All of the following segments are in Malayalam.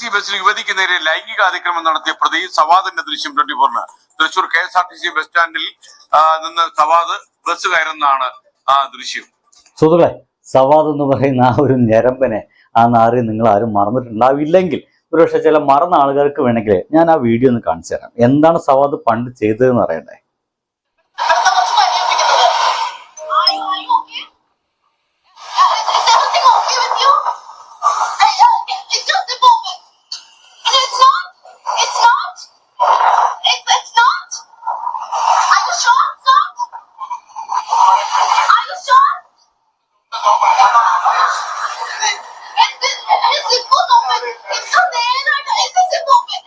സി ബസ്സിൽ യുവതിക്ക് നേരെ ലൈംഗിക അതിക്രമം നടത്തിയ പ്രതി സവാദിന്റെ ദൃശ്യം twenty ഫോറിന് Thrissur K S R T C bus സ്റ്റാൻഡിൽ നിന്ന് സവാദ് ബസ് കയറുന്നതാണ് ആ ദൃശ്യം. സുഹൃത്തുക്കളെ സവാദ് എന്ന് പറയുന്ന ആ ഒരു ഞരമ്പനെ ആ നാറി നിങ്ങൾ ആരും മറന്നിട്ടുണ്ടാവില്ലെങ്കിൽ ഒരുപക്ഷെ ചില മറന്ന ആളുകൾക്ക് വേണമെങ്കിൽ ഞാൻ ആ വീഡിയോ ഒന്ന് കാണിച്ചു തരാം. എന്താണ് സവാദ് പണ്ട് ചെയ്തതെന്ന് അറിയണ്ടേ? Este, este, este, is este, este, este, este,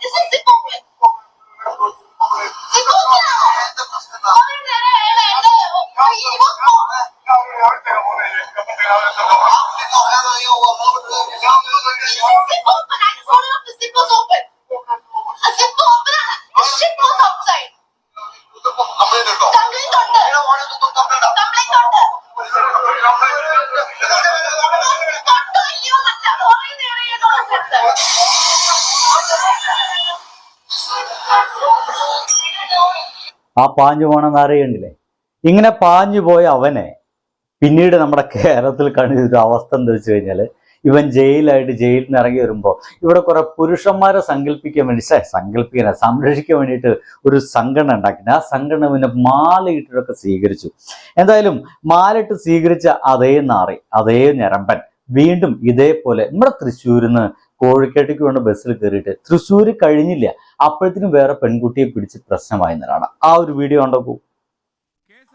ആ പാഞ്ഞു പോണ അറിയണ്ടില്ലേ ഇങ്ങനെ പാഞ്ഞു പോയ അവനെ പിന്നീട് നമ്മുടെ കേരളത്തിൽ കണ്ട ഒരു അവസ്ഥ എന്താ വെച്ച് കഴിഞ്ഞാൽ ഇവൻ ജയിലായിട്ട് ജയിലിൽ നിന്ന് ഇറങ്ങി വരുമ്പോൾ ഇവിടെ കുറെ പുരുഷന്മാരെ സങ്കല്പിക്കാൻ വേണ്ടി സങ്കല്പിക്കാൻ സംരക്ഷിക്കാൻ വേണ്ടിയിട്ട് ഒരു സംഘടന ഉണ്ടാക്കി ആ സംഘടന പിന്നെ മാലയിട്ടൊക്കെ സ്വീകരിച്ചു. എന്തായാലും മാലയിട്ട് സ്വീകരിച്ച അതേ നാറി അതേ ഞരമ്പൻ വീണ്ടും ഇതേപോലെ നമ്മുടെ തൃശ്ശൂരിൽ നിന്ന് കോഴിക്കോട്ടേക്ക് വേണ്ട ബസ്സിൽ കയറിയിട്ട് തൃശ്ശൂർ കഴിഞ്ഞില്ല. അപ്പോഴത്തേനും വേറെ പെൺകുട്ടിയെ പിടിച്ച് പ്രശ്നമായി എന്നതാണ്. ആ ഒരു വീഡിയോ ഉണ്ടോ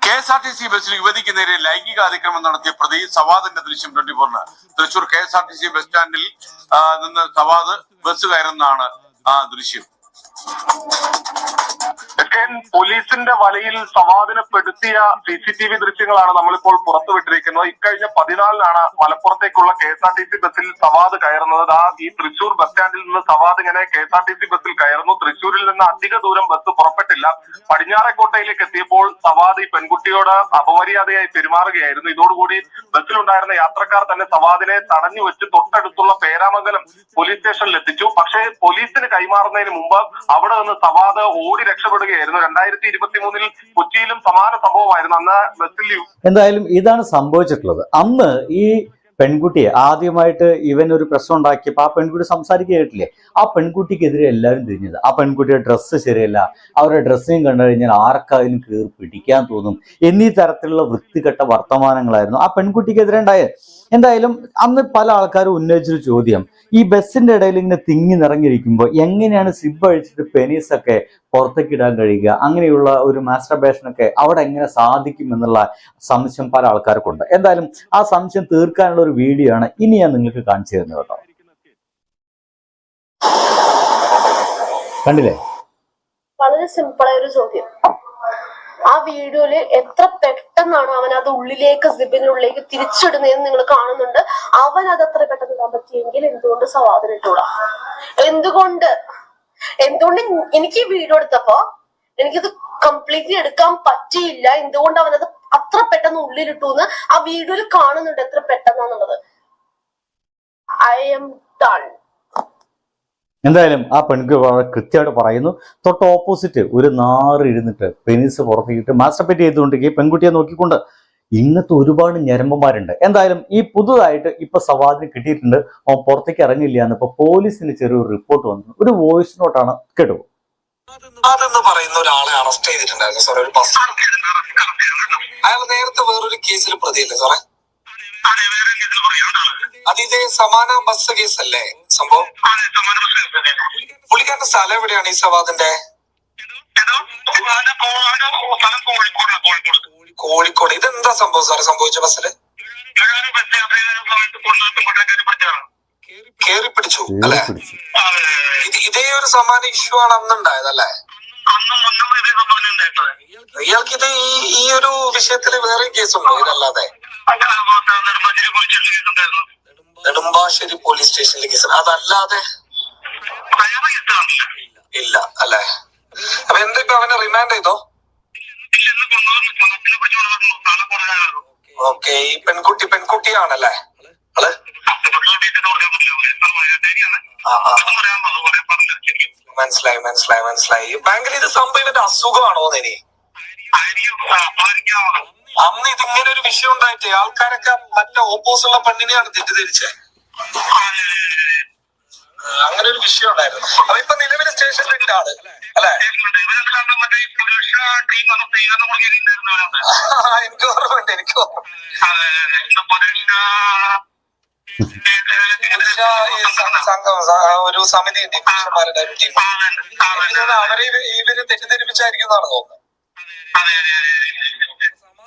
K S R T C ബസ്സിൽ യുവതിക്ക് നേരെ ലൈംഗിക അതിക്രമം നടത്തിയ പ്രതി സവാദിന്റെ ദൃശ്യം twenty ഫോറിന് Thrissur K S R T C bus സ്റ്റാൻഡിൽ നിന്ന് സവാദ് ബസ് കയറുന്നതാണ് ആ ദൃശ്യം. പോലീസിന്റെ വലയിൽ സമാധാനപ്പെടുത്തിയ പെടുത്തിയ സി സി ടി വി ദൃശ്യങ്ങളാണ് നമ്മളിപ്പോൾ പുറത്തുവിട്ടിരിക്കുന്നത്. ഇക്കഴിഞ്ഞ പതിനാലിനാണ് മലപ്പുറത്തേക്കുള്ള K S R T C ബസ്സിൽ സവാദ് കയറുന്നത്. ആ ഈ തൃശൂർ ബസ് സ്റ്റാൻഡിൽ നിന്ന് സവാദ് ഇങ്ങനെ K S R T C ബസ്സിൽ കയറുന്നു. തൃശൂരിൽ നിന്ന് അധിക ദൂരം ബസ് പുറപ്പെട്ടില്ല. പടിഞ്ഞാറേക്കോട്ടയിലേക്ക് എത്തിയപ്പോൾ സവാദ് ഈ പെൺകുട്ടിയോട് അപമര്യാദയായി പെരുമാറുകയായിരുന്നു. ഇതോടുകൂടി ബസ്സിലുണ്ടായിരുന്ന യാത്രക്കാർ തന്നെ സവാദിനെ തടഞ്ഞു വെച്ച് തൊട്ടടുത്തുള്ള പേരാമംഗലം പോലീസ് സ്റ്റേഷനിൽ എത്തിച്ചു പക്ഷേ പോലീസിന് കൈമാറുന്നതിന് മുമ്പ് അവിടെ നിന്ന് സവാദ് ഓടി രക്ഷപ്പെടുകയായിരുന്നു. രണ്ടായിരത്തി ഇരുപത്തി മൂന്നിൽ കൊച്ചിയിലും സമാന സംഭവമായിരുന്നു. അന്ന് ബസ്സിൽ എന്തായാലും ഇതാണ് സംഭവിച്ചിട്ടുള്ളത്. അന്ന് ഈ പെൺകുട്ടിയെ ആദ്യമായിട്ട് ഇവൻ ഒരു പ്രശ്നം ഉണ്ടാക്കിയപ്പോൾ ആ പെൺകുട്ടി സംസാരിക്കുകയായിട്ടില്ലേ ആ പെൺകുട്ടിക്കെതിരെ എല്ലാവരും തിരിഞ്ഞത്. ആ പെൺകുട്ടിയുടെ ഡ്രസ്സ് ശരിയല്ല. അവരുടെ ഡ്രസ്സിങ് കണ്ടു കഴിഞ്ഞാൽ ആർക്കായാലും കീർ പിടിക്കാൻ തോന്നും. എന്നീ തരത്തിലുള്ള വൃത്തികെട്ട വർത്തമാനങ്ങളായിരുന്നു ആ പെൺകുട്ടിക്കെതിരെ ഉണ്ടായത്. എന്തായാലും അന്ന് പല ആൾക്കാരും ഉന്നയിച്ചൊരു ചോദ്യം. ഈ ബസ്സിന്റെ ഇടയിൽ ഇങ്ങനെ തിങ്ങി നിറഞ്ഞിരിക്കുമ്പോൾ എങ്ങനെയാണ് സിബ് അഴിച്ചിട്ട് പെനീസ് ഒക്കെ പുറത്തേക്ക് ഇടാൻ കഴിയുക? അങ്ങനെയുള്ള ഒരു മാസ്റ്റർബേഷൻ ഒക്കെ അവിടെ എങ്ങനെ സാധിക്കും എന്നുള്ള സംശയം പല ആൾക്കാർക്കുണ്ട്. എന്തായാലും ആ സംശയം തീർക്കാനുള്ള ഒരു വീഡിയോ ആണ് ഇനി ഞാൻ നിങ്ങൾക്ക് കാണിച്ചു തരുന്നത് കേട്ടോ. കണ്ടില്ലേ? വളരെ സിമ്പിൾ ആയ ഒരു ചോദ്യം. ആ വീഡിയോയിൽ എത്ര പെട്ടെന്നാണ് അവൻ അത് ഉള്ളിലേക്ക് സിബിനുള്ളിലേക്ക് തിരിച്ചിടുന്നതെന്ന് നിങ്ങൾ കാണുന്നുണ്ട്. അവൻ അത് അത്ര പെട്ടെന്ന് ഇടാൻ പറ്റിയെങ്കിൽ എന്തുകൊണ്ട് സവാദന ഇട്ടൂടാ? എന്തുകൊണ്ട്? എന്തുകൊണ്ട് എനിക്ക് ഈ വീഡിയോ എടുത്തപ്പോ എനിക്കിത് കംപ്ലീറ്റ്ലി എടുക്കാൻ പറ്റിയില്ല. എന്തുകൊണ്ട് അവനത് അത്ര പെട്ടെന്ന് ഉള്ളിലിട്ടു എന്ന് ആ വീഡിയോയിൽ കാണുന്നുണ്ട് എത്ര പെട്ടെന്നാന്നുള്ളത്. ഐ എം ഡൺ എന്തായാലും ആ പെൺകുട്ടി വളരെ കൃത്യമായിട്ട് പറയുന്നു. തൊട്ട് ഓപ്പോസിറ്റ് ഒരു നാറ് ഇരുന്നിട്ട് പെനിസ് പുറത്തേക്കിട്ട് മാസ്റ്റർപേറ്റ് ചെയ്തുകൊണ്ടിരിക്കുക ഈ പെൺകുട്ടിയെ നോക്കിക്കൊണ്ട്. ഇങ്ങനത്തെ ഒരുപാട് ഞരമ്പന്മാരുണ്ട്. എന്തായാലും ഈ പുതുതായിട്ട് ഇപ്പൊ സവാദിന് കിട്ടിയിട്ടുണ്ട്. അവൻ പുറത്തേക്ക് ഇറങ്ങില്ല എന്ന് ഇപ്പൊ പോലീസിന് ചെറിയൊരു റിപ്പോർട്ട് വന്നു. ഒരു വോയിസ് നോട്ടാണ് കേട്ടു അതെന്ന് പറയുന്ന ഒരാളെ അറസ്റ്റ് ചെയ്തിട്ടുണ്ടായിരുന്നു സാറേ ഒരു ബസ് അയാൾ നേരത്തെ വേറൊരു കേസിൽ പ്രതിയല്ലേ സാറേ? അത് ഇതേ സമാന ബസ് കേസല്ലേ സംഭവം പുള്ളിക്കാരന്റെ സ്ഥലം എവിടെയാണ് ഈ സവാദിന്റെ കോഴിക്കോട് ഇതെന്താ സംഭവം സാറേ സംഭവിച്ച ബസ്സിൽ കേറി പിടിച്ചു അല്ലെ ഇതേ ഒരു സമാന ഇഷ്യൂ ആണ് അന്നുണ്ടായത് അല്ലെ ഇയാൾക്ക് ഇത് ഈ ഈ ഒരു വിഷയത്തിൽ വേറെ കേസുണ്ടോ ഇതല്ലാതെ നെടുമ്പാശ്ശേരി പോലീസ് സ്റ്റേഷനിലെ കേസ് അതല്ലാതെ ഇല്ല അല്ലെ? അപ്പൊ എന്താ ഇപ്പൊ അവനെ റിമാൻഡ് ചെയ്തോ? ഓക്കെ ഈ പെൺകുട്ടി പെൺകുട്ടിയാണല്ലേ. മനസ്സിലായി മനസ്സിലായി മനസ്സിലായി. ബാങ്കിൽ ഇത് സംഭവം ഇവന്റെ അസുഖമാണോ ഇനി? അന്ന് ഇതിങ്ങനെ ഒരു വിഷയം ഉണ്ടായിട്ട് ആൾക്കാരൊക്കെ മറ്റേ ഓപ്പോസിറ്റുള്ള പെണ്ണിനെയാണ് തെറ്റിദ്ധരിച്ചേ. അങ്ങനെ ഒരു വിഷയം ഉണ്ടായിരുന്നു. അപ്പൊ ഇപ്പൊ നിലവിൽ സ്റ്റേഷനിലുണ്ട് ആണ് അല്ലെ? എനിക്ക് ഓർമ്മയുണ്ട് എനിക്ക് ഒരു സമിതി ഉണ്ട് പുരുഷന്മാരുടെ അവരെ ഇവർ ഇവർ തെറ്റിദ്ധരിപ്പിച്ചായിരിക്കുന്നതാണ് തോന്നുന്നത്.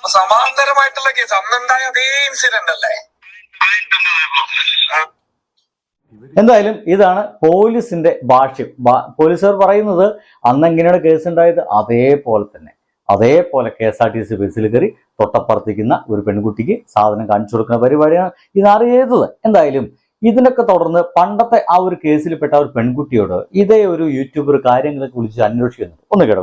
സമാന്തരമായിട്ടുള്ള കേസ് അന്നുണ്ടായ അതേ ഇൻസിഡന്റ് അല്ലേ? എന്തായാലും ഇതാണ് പോലീസിന്റെ ഭാഷ്യം. പോലീസുകാർ പറയുന്നത് അന്ന് എങ്ങനെയാണ് കേസ് ഉണ്ടായത്? അതേപോലെ തന്നെ. അതേപോലെ K S R T C ബസ്സിൽ കയറി തൊട്ടപ്പുറത്തിരിക്കുന്ന ഒരു പെൺകുട്ടിക്ക് സാധനം കാണിച്ചു കൊടുക്കുന്ന പരിപാടിയാണ് ഇതാണ് ചെയ്തത് എന്തായാലും ഇതിനൊക്കെ തുടർന്ന് പണ്ടത്തെ ആ ഒരു കേസിൽപ്പെട്ട ഒരു പെൺകുട്ടിയോട് ഇതേ ഒരു യൂട്യൂബർ കാര്യങ്ങളൊക്കെ വിളിച്ച് അന്വേഷിക്കുന്നുണ്ട്. ഒന്ന് ഇവർ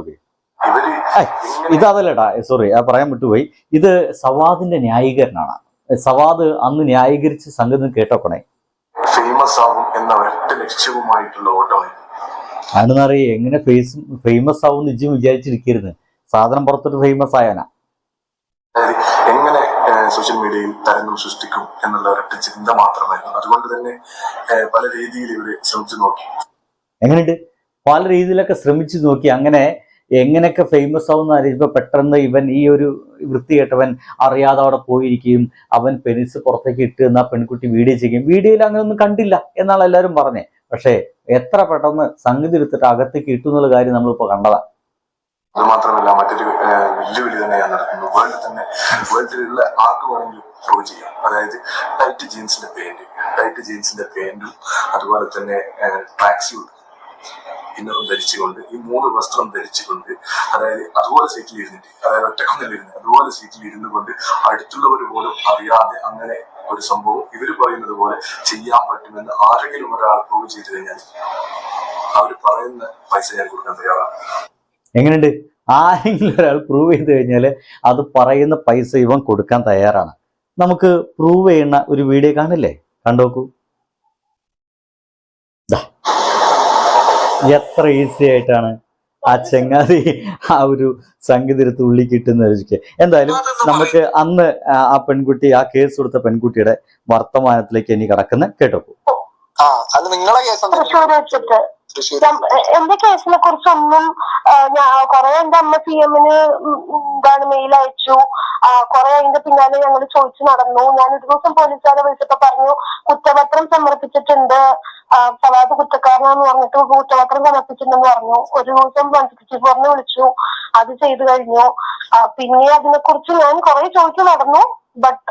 ഇതല്ലടാ സോറി ആ പറയാൻ വിട്ടുപോയി. ഇത് സവാദിന്റെ ന്യായീകരണമാണ് സവാദ് അന്ന് ന്യായീകരിച്ച് സംഗതി കേട്ടോക്കണേ. ഫേമസ് ആവും എന്ന ഒരൊറ്റ ലക്ഷ്യവുമായിട്ടുള്ള ഓട്ടമായിരുന്നു. അതെന്നറിയ എങ്ങനെ ഫേസ് ഫേമസ് ആവും നിജം വിചാരിച്ചിരിക്കരുത്. സാധനം പുറത്തൊരു ഫേമസ് ആയാനാ. എങ്ങനെ സോഷ്യൽ മീഡിയയിൽ തരംഗം സൃഷ്ടിക്കും എന്നുള്ള ഒരൊറ്റ ചിന്ത മാത്രമായിരുന്നു. അതുകൊണ്ട് തന്നെ പല രീതിയിൽ ഇവർ ശ്രമിച്ചു നോക്കി. എങ്ങനെയുണ്ട്? പല രീതിയിലൊക്കെ ശ്രമിച്ചു നോക്കി അങ്ങനെ എങ്ങനെയൊക്കെ ഫേമസ് ആവുന്ന അറിയുമ്പോൾ പെട്ടെന്ന് ഇവൻ ഈ ഒരു വൃത്തികെട്ടവൻ അറിയാതെ അവിടെ പോയിരിക്കുകയും അവൻ പെനിസ് പുറത്തേക്ക് ഇട്ട് എന്ന പെൺകുട്ടി വീഡിയോ ചെയ്യും വീഡിയോയിൽ അങ്ങനെ ഒന്നും കണ്ടില്ല എന്നാണ് എല്ലാവരും പറഞ്ഞത് പക്ഷേ എത്ര പെട്ടെന്ന് സംഗതി എടുത്തിട്ട് അകത്തേക്ക് ഇട്ടു എന്നുള്ള കാര്യം നമ്മളിപ്പോൾ കണ്ടതാ. അത് മാത്രമല്ല മറ്റൊരു വെല്ലുവിളി തന്നെയാണ് നടക്കുന്നത്. വേൾഡിൽ തന്നെ വേൾഡിലുള്ള ആർക്ക് വേണമെങ്കിലും പ്രൂവ് ചെയ്യാം. അതായത് ടൈറ്റ് ജീൻസിന്റെ പെയിന്റ് ടൈറ്റ് ജീൻസിന്റെ പെയിന്റും അതുപോലെ തന്നെ ട്രാക്ക് സ്യൂട്ട് ഇന്നറും ധരിച്ചുകൊണ്ട് ഈ മൂന്ന് വസ്ത്രം ധരിച്ചുകൊണ്ട് അതായത് അതുപോലെ സീറ്റിൽ ഇരുന്നിട്ട് അതായത് ഒറ്റക്കൊന്നിൽ ഇരുന്ന് അതുപോലെ സീറ്റിൽ ഇരുന്നു കൊണ്ട് അടുത്തുള്ളവർ പോലും അറിയാതെ അങ്ങനെ ഒരു സംഭവം ഇവർ പറയുന്നത് പോലെ ചെയ്യാൻ പറ്റുമെന്ന് ആരെങ്കിലും ഒരാൾ പ്രൂവ് ചെയ്തു കഴിഞ്ഞാൽ അവർ പറയുന്ന പൈസ ഞാൻ കൊടുക്കാൻ തയ്യാറാണ്. എങ്ങനെയുണ്ട്? ആരെങ്കിലും ഒരാൾ പ്രൂവ് ചെയ്ത് കഴിഞ്ഞാൽ അത് പറയുന്ന പൈസ ഇവൻ കൊടുക്കാൻ തയ്യാറാണ്. നമുക്ക് പ്രൂവ് ചെയ്യുന്ന ഒരു വീഡിയോ കാണില്ലേ? കണ്ടോക്കൂ. എത്ര ഈസി ആയിട്ടാണ് ആ ചെങ്ങാതി ആ ഒരു സംഗീതത്തിൽ ഉള്ളി കിട്ടുന്ന എന്തായാലും നമുക്ക് അന്ന് ആ പെൺകുട്ടി ആ കേസ് കൊടുത്ത പെൺകുട്ടിയുടെ വർത്തമാനത്തിലേക്ക് ഇനി കടക്കുന്ന കേട്ടോ. എന്റെ കേസിനെ കുറിച്ചൊന്നും ഞാൻ കുറെ എന്റെ അമ്മ സി എമ്മിന് എന്താണ് മെയിൽ അയച്ചു. കൊറേ കുറെ അതിന്റെ പിന്നാലെ ഞങ്ങൾ ചോദിച്ചു നടന്നു. ഞാൻ ഒരു ദിവസം പോലീസുകാരെ വിളിച്ചപ്പോ പറഞ്ഞു കുറ്റപത്രം സമർപ്പിച്ചിട്ടുണ്ട് ഫവാദ് കുറ്റക്കാരനാന്ന് പറഞ്ഞിട്ട് കുറ്റപത്രം സമർപ്പിച്ചിട്ടുണ്ടെന്ന് പറഞ്ഞു. ഒരു ദിവസം വൺ സിക്സ്റ്റി വിളിച്ചു. അത് ചെയ്തു കഴിഞ്ഞു. പിന്നെ അതിനെ കുറിച്ച് ഞാൻ കുറെ ചോദിച്ചു നടന്നു. ബട്ട്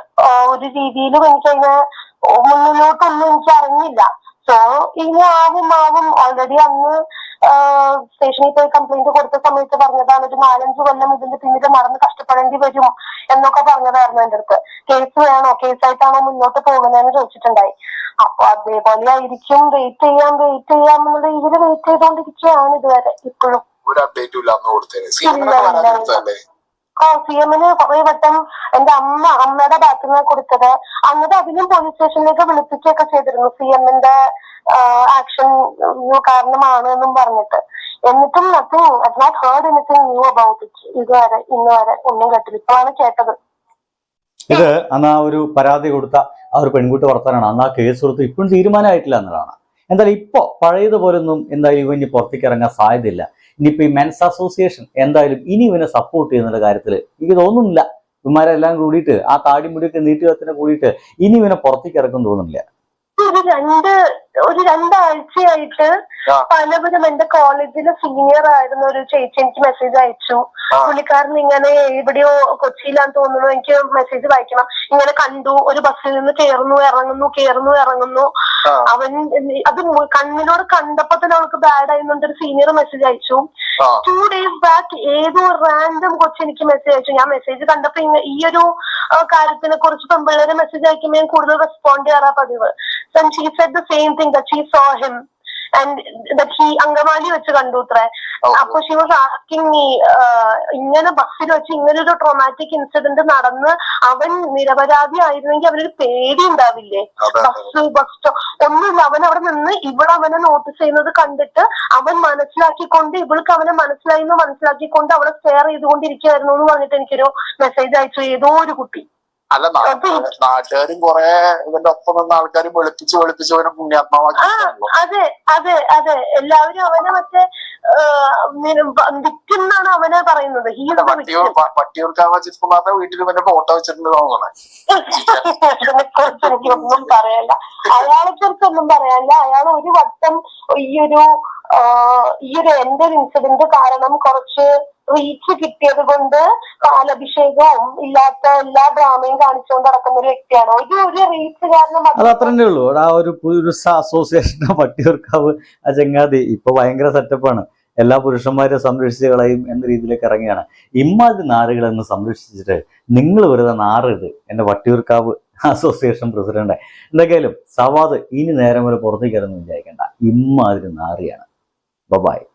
ഒരു രീതിയിലും എനിക്കതിനെ മുന്നിലോട്ടൊന്നും എനിക്ക് അറിഞ്ഞില്ല സോ ഇനി ആവും ആവും. ഓൾറെഡി അന്ന് സ്റ്റേഷനിൽ പോയി കംപ്ലൈന്റ് കൊടുത്ത സമയത്ത് പറഞ്ഞതാണ് ഒരു നാലഞ്ച് കൊല്ലം ഇതിന്റെ പിന്നിൽ മറന്ന് കഷ്ടപ്പെടേണ്ടി വരും എന്നൊക്കെ പറഞ്ഞതായിരുന്നു എന്റെ അടുത്ത്. കേസ് വേണോ? കേസായിട്ടാണോ മുന്നോട്ട് പോകുന്നതെന്ന് ചോദിച്ചിട്ടുണ്ടായി. അപ്പൊ അതേപോലെ ആയിരിക്കും. വെയിറ്റ് ചെയ്യാം വെയിറ്റ് ചെയ്യാം എന്നുള്ള ഇതിൽ വെയിറ്റ് ചെയ്തോണ്ടിരിക്കുകയാണ് ഇതുവരെ ഇപ്പോഴും. ഒരു അപ്ഡേറ്റും ഇല്ല അന്ന് സി എമ്മിന് കുറെ വട്ടം എന്റെ അമ്മ അമ്മയുടെ ഭാഗത്തു കൊടുത്തത്. അന്നത് അതിനും പോലീസ് സ്റ്റേഷനിലേക്ക് വിളിപ്പിക്കുകയൊക്കെ ചെയ്തിരുന്നു. സി എമ്മിന്റെ ആക്ഷൻ കാരണമാണ് എന്നും പറഞ്ഞിട്ട്. എന്നിട്ടും nothing I not heard anything new about it ഇതുവരെ ഇന്ന് വരെ ഒന്നും കേട്ടില്ല. ഇപ്പോഴാണ് കേട്ടത്. ഇത് അന്ന് ആ ഒരു പരാതി കൊടുത്ത ആ ഒരു പെൺകുട്ടി വർത്തനാണ്. അന്ന് ആ കേസ് കൊടുത്ത് ഇപ്പോഴും തീരുമാനമായിട്ടില്ല എന്നതാണ് എന്തായാലും ഇപ്പോ പഴയതുപോലൊന്നും എന്തായാലും ഇവ ഇനി പുറത്തേക്ക് ഇറങ്ങാൻ സാധ്യതയില്ല. ഇനിയിപ്പോ ഈ മെൻസ് അസോസിയേഷൻ എന്തായാലും ഇനി ഇവനെ സപ്പോർട്ട് ചെയ്യുന്ന കാര്യത്തിൽ എനിക്ക് തോന്നുന്നില്ല. ഇവന്മാരെല്ലാം കൂടിയിട്ട് ആ താടിമുടിയൊക്കെ നീട്ടി നീട്ടുകത്തിന് കൂടിയിട്ട് ഇനി ഇവനെ പുറത്തേക്ക് ഇറക്കും തോന്നുന്നില്ല. ഒരു രണ്ട് ഒരു രണ്ടാഴ്ചയായിട്ട് പലപുരം പലവരും എന്റെ കോളേജിലെ സീനിയർ ആയിരുന്ന ഒരു ചേച്ചി എനിക്ക് മെസ്സേജ് അയച്ചു. പുള്ളിക്കാരൻ ഇങ്ങനെ എവിടെയോ കൊച്ചിയിലാന്ന് തോന്നുന്നു എനിക്ക് മെസ്സേജ് വായിക്കണം. ഇങ്ങനെ കണ്ടു ഒരു ബസ്സിൽ നിന്ന് കയറുന്നു ഇറങ്ങുന്നു കയറുന്നു ഇറങ്ങുന്നു. അവൻ അത് കണ്ണിനോട് കണ്ടപ്പോ തന്നെ അവൾക്ക് ബാഡ് ആയിരുന്നുണ്ട് ഒരു സീനിയർ മെസ്സേജ് അയച്ചു. ടു ഡേയ്സ് ബാക്ക് ഏതോ റാൻഡം കൊച്ചു എനിക്ക് മെസ്സേജ് അയച്ചു. ഞാൻ മെസ്സേജ് കണ്ടപ്പോ ഈയൊരു ഈ ഒരു കാര്യത്തിനെ കുറിച്ച് പെൺപിള്ളേരെ മെസ്സേജ് അയക്കുമ്പോൾ ഞാൻ കൂടുതൽ റെസ്പോണ്ട് ചെയ്യാറാ പതിവ്. She said the same thing the she saw him and he Angamaly വെച്ച് കണ്ടു അത്രേ. അപ്പൊ ഷി വാസ് ആസ്കിങ് മീ ഇങ്ങനെ ബസ്സിൽ വെച്ച് ഇങ്ങനെ ഒരു ട്രോമാറ്റിക് ഇൻസിഡന്റ് നടന്ന് അവൻ നിരപരാധി ആയിരുന്നെങ്കിൽ അവനൊരു പേടി ഉണ്ടാവില്ലേ? ബസ് ബസ് ഒന്നുമില്ല. അവൻ അവിടെ നിന്ന് ഇവിടെ അവനെ നോട്ടീസ് ചെയ്യുന്നത് കണ്ടിട്ട് അവൻ മനസ്സിലാക്കിക്കൊണ്ട് ഇവൾക്ക് അവനെ മനസ്സിലായി എന്ന് മനസ്സിലാക്കിക്കൊണ്ട് അവളെ സ്റ്റെയർ ചെയ്തുകൊണ്ടിരിക്കുകയായിരുന്നു എന്ന് പറഞ്ഞിട്ട് എനിക്കൊരു മെസ്സേജ് അയച്ചു. ഏതോ ഒരു കുട്ടി. അല്ല നാട്ടുകാര് കൊറേ ഇവന്റെ ഒപ്പം നിന്ന ആൾക്കാരും വെളുപ്പിച്ച് വെളുപ്പിച്ച് അവനെ പുണ്യാത്മാവാക്കി അതെ അതെ അതെ. എല്ലാവരും അവനെ മറ്റേ വിക്ടിം എന്നാണ് അവനെ പറയുന്നത്. ദ വട്ടിയൂർ അജിത് കുമാറിന്റെ വീട്ടിൽ ഇവന്റെ ഫോട്ടോ വെച്ചിട്ടുണ്ട് എനിക്കൊന്നും പറയല്ല അയാളെ കുറിച്ചൊന്നും പറയാനില്ല അയാൾ ഒരു വട്ടം ഈ ഒരു ഈ ഒരു എന്റെ ഇൻസിഡന്റ് കാരണം കുറച്ച് റീച്ച് കിട്ടിയത് കൊണ്ട് കാലഭിഷേകവും ഇല്ലാത്ത എല്ലാ ഡ്രാമയും കാണിച്ചുകൊണ്ട് നടക്കുന്ന ഒരു വ്യക്തിയാണ്. ഒരു ഒരു റീച്ച് കാരണം അത് അത്ര തന്നെ ഉള്ളൂ ആ ഒരു പുരുഷ അസോസിയേഷൻ പട്ടിയർക്കാവ് ആ ചങ്ങാതി ഇപ്പൊ ഭയങ്കര സെറ്റപ്പാണ് എല്ലാ പുരുഷന്മാരെ സംരക്ഷിച്ച് കളയും എന്ന രീതിയിലേക്ക് ഇറങ്ങിയാണ് ഇമ്മാതിരി നാറുകളെന്ന് സംരക്ഷിച്ചിട്ട് നിങ്ങൾ വെറുതെ നാറരുത്. എന്റെ വട്ടിയൂർക്കാവ് അസോസിയേഷൻ പ്രസിഡന്റ് എന്തൊക്കെയാലും സവാദ് ഇനി നേരം വരെ പുറത്തേക്ക് ഇറങ്ങും വിചാരിക്കേണ്ട. ഇമ്മാതിരി നാറിയാണ്. Bye-bye.